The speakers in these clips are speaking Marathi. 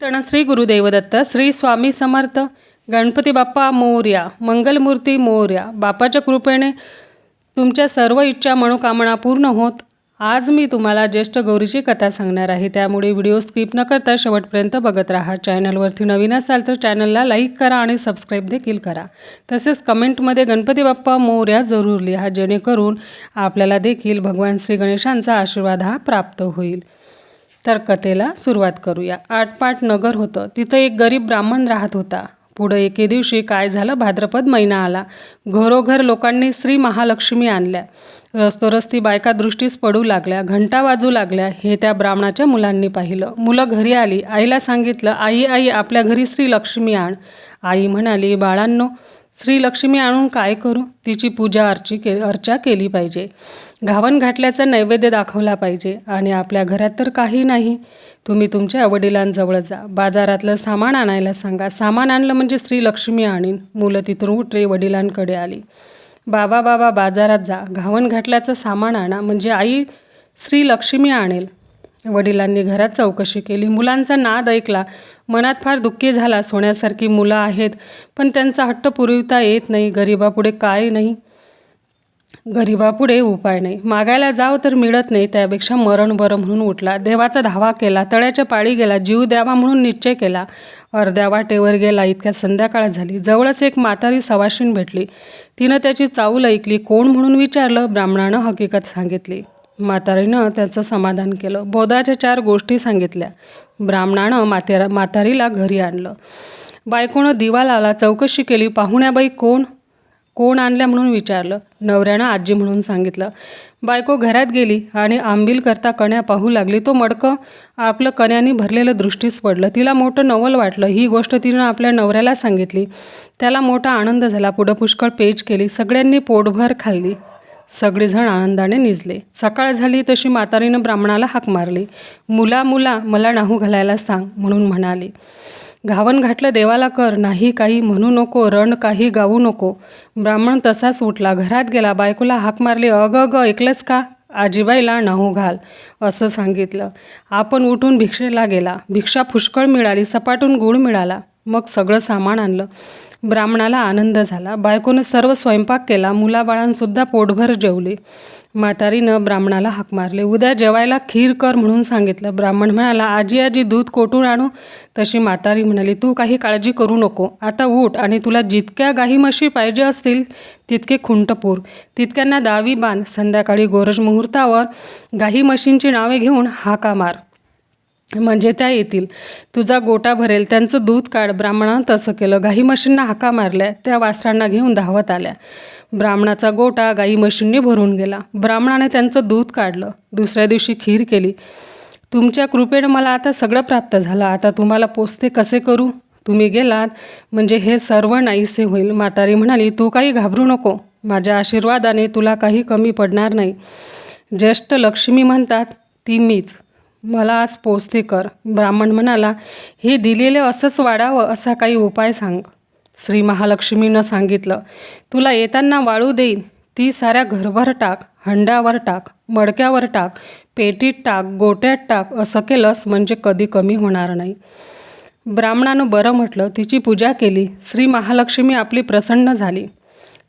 तण श्री गुरुदेवदत्त श्री स्वामी समर्थ गणपती बाप्पा मोर्या मंगलमूर्ती मोर्या. बापाच्या कृपेने तुमच्या सर्व इच्छा मनोकामना पूर्ण होत. आज मी तुम्हाला ज्येष्ठ गौरीची कथा सांगणार आहे. त्यामुळे व्हिडिओ स्किप न करता शेवटपर्यंत बघत राहा. चॅनलवरती नवीन असाल तर चॅनलला लाईक करा आणि सबस्क्राईब देखील करा. तसेच कमेंटमध्ये गणपती बाप्पा मोर्या जरूर लिहा जेणेकरून आपल्याला देखील भगवान श्री गणेशांचा आशीर्वाद हा प्राप्त होईल. तर कथेला सुरुवात करूया. आटपाट नगर होतं. तिथं एक गरीब ब्राह्मण राहत होता. पुढं एके दिवशी काय झालं? भाद्रपद महिना आला. घरोघर लोकांनी श्री महालक्ष्मी आणल्या. रस्तोरस्ती बायका दृष्टीस पडू लागल्या घंटा वाजू लागल्या. हे त्या ब्राह्मणाच्या मुलांनी पाहिलं. मुलं घरी आली. आईला सांगितलं आई आई आपल्या घरी श्री लक्ष्मी आण. आई म्हणाली बाळांनो श्रीलक्ष्मी आणून काय करू? तिची पूजा अर्ची के अर्चा केली पाहिजे. घावन घाटल्याचा नैवेद्य दाखवला पाहिजे. आणि आपल्या घरात तर काही नाही. तुम्ही तुमच्या वडिलांजवळ जा. बाजारातलं सामान आणायला सांगा. सामान आणलं म्हणजे श्रीलक्ष्मी आणीन. मुलं तिथून उठरे वडिलांकडे आली. बाबा बाबा बाजारात जा. घावन घाटल्याचं सामान आणा. म्हणजे आई श्रीलक्ष्मी आणेल. वडिलांनी घरात चौकशी केली. मुलांचा नाद ऐकला. मनात फार दुःखी झाला. सोन्यासारखी मुलं आहेत पण त्यांचा हट्ट पुरविता येत नाही. गरिबापुढे काय नाही? गरिबापुढे उपाय नाही. मागायला जाव तर मिळत नाही. त्यापेक्षा मरण बरं म्हणून उठला. देवाचा धावा केला. तळ्याच्या पाळी गेला. जीव द्यावा म्हणून निश्चय केला. अर्ध्या वाटेवर गेला. इतक्या संध्याकाळ झाली. जवळच एक म्हातारी सवाशीण भेटली. तिनं त्याची चाऊल ऐकली. कोण म्हणून विचारलं? ब्राह्मणानं हकीकत सांगितली. म्हातारीनं त्याचं समाधान केलं. बोधाच्या चार गोष्टी सांगितल्या. ब्राह्मणानं मातेरा म्हातारीला घरी आणलं. बायकोनं दिवा लावला चौकशी केली. पाहुण्याबाई कोण? कोण आणल्या म्हणून विचारलं. नवऱ्यानं आजी म्हणून सांगितलं. बायको घरात गेली आणि आंबील करता कण्या पाहू लागली. तो मडकं आपलं कण्याने भरलेलं दृष्टीस पडलं. तिला मोठं नवल वाटलं. ही गोष्ट तिनं आपल्या नवऱ्याला सांगितली. त्याला मोठा आनंद झाला. पुढं पुष्कळ पेज केली. सगळ्यांनी पोटभर खाल्ली. सगळेजण आनंदाने निजले. सकाळ झाली तशी म्हातारीनं ब्राह्मणाला हाक मारली. मुला मुला मला नाहू घालायला सांग म्हणून म्हणाली. घावन घातलं देवाला कर नाही काही म्हणू नको रण काही गाऊ नको. ब्राह्मण तसाच उठला. घरात गेला. बायकोला हाक मारली. अग ग ऐकलंच का? आजीबाईला नाहू घाल असं सांगितलं. आपण उठून भिक्षेला गेला. भिक्षा पुष्कळ मिळाली. सपाटून गुळ मिळाला. मग सगळं सामान आणलं. ब्राह्मणाला आनंद झाला. बायकोनं सर्व स्वयंपाक केला. मुलाबाळांसुद्धा पोटभर जेवले. म्हातारीनं ब्राह्मणाला हाक मारले. उद्या जेवायला खीर कर म्हणून सांगितलं. ब्राह्मण म्हणाला आजी आजी दूध कोटून आणू? तशी म्हातारी म्हणाली तू काही काळजी करू नको. आता उठ आणि तुला जितक्या गाई म्हशी पाहिजे असतील तितके खुंटपूर तितक्यांना दावी बांध. संध्याकाळी गोरज मुहूर्तावर गाई म्हशींची नावे घेऊन हाका मार. म्हणजे त्या येतील. तुझा गोटा भरेल त्यांचं दूध काढ. ब्राह्मणानं तसं केलं. गाई म्हशींना हाका मारल्या त्या वासरांना घेऊन धावत आल्या. ब्राह्मणाचा गोटा गाई म्हशींनी भरून गेला. ब्राह्मणाने त्यांचं दूध काढलं. दुसऱ्या दिवशी खीर केली. तुमच्या कृपेनं मला आता सगळं प्राप्त झालं. आता तुम्हाला पोचते कसे करू? तुम्ही गेलात म्हणजे हे सर्व नाहीसे होईल. म्हातारी म्हणाली तू काही घाबरू नको. माझ्या आशीर्वादाने तुला काही कमी पडणार नाही. ज्येष्ठ लक्ष्मी म्हणतात ती मीच. मला आज पोचते कर. ब्राह्मण म्हणाला हे दिलेले असंच वाढावं असा काही उपाय सांग. श्री महालक्ष्मीनं सांगितलं तुला येताना वाळू देईन. ती साऱ्या घरभर टाक हंड्यावर टाक मडक्यावर टाक पेटीत टाक गोट्यात टाक असं केलंस म्हणजे कधी कमी होणार नाही. ब्राह्मणानं बरं म्हटलं तिची पूजा केली. श्री महालक्ष्मी आपली प्रसन्न झाली.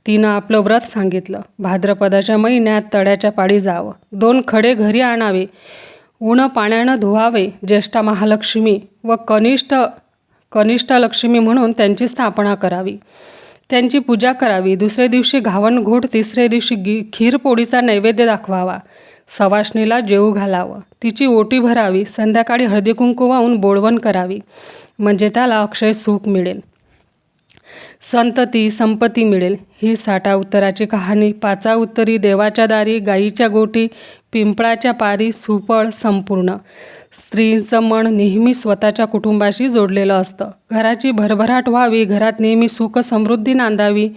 तिनं आपलं व्रत सांगितलं भाद्रपदाच्या महिन्यात तळ्याच्या पाडी जावं. दोन खडे घरी आणावे. उणं पाण्यानं धुवावे ज्येष्ठा महालक्ष्मी व कनिष्ठ कनिष्ठ लक्ष्मी म्हणून त्यांची स्थापना करावी. त्यांची पूजा करावी. दुसऱ्या दिवशी घावणघोट तिसऱ्या दिवशी गी खीरपोळीचा नैवेद्य दाखवावा. सवाष्णीला जेऊ घालावं. तिची ओटी भरावी. संध्याकाळी हळदी कुंकू वाहून बोळवण करावी. म्हणजे त्याला अक्षय सुख मिळेल. संतती संपत्ती मिळेल. ही साठा उत्तराची कहाणी. पाचा उत्तरी देवाच्या दारी गाईच्या गोटी पिंपळाच्या पारी सुफळ संपूर्ण. स्त्रीचं मन नेहमी स्वतःच्या कुटुंबाशी जोडलेलं असतं. घराची भरभराट व्हावी घरात नेहमी सुख समृद्धी नांदावी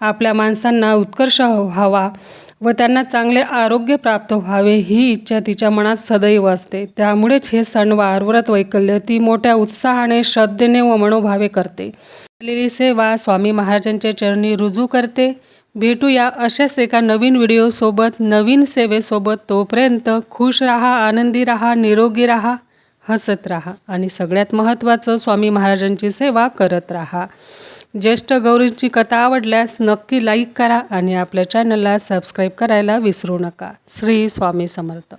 आपल्या माणसांना उत्कर्ष व्हावा व त्यांना चांगले आरोग्य प्राप्त व्हावे ही इच्छा तिच्या मनात सदैव असते. त्यामुळेच हे सणवार व्रत वैकल्य ती मोठ्या उत्साहाने श्रद्धेने व मनोभावे करते. केलेली सेवा स्वामी महाराजांच्या चरणी रुजू करते. भेटूया अशाच एका नवीन व्हिडिओसोबत नवीन सेवेसोबत तोपर्यंत खुश राहा आनंदी राहा निरोगी राहा हसत राहा आणि सगळ्यात महत्त्वाचं स्वामी महाराजांची सेवा करत राहा. ज्येष्ठ गौरींची कथा आवडल्यास नक्की लाईक करा आणि आपल्या चॅनलला सबस्क्राईब करायला विसरू नका. श्री स्वामी समर्थ.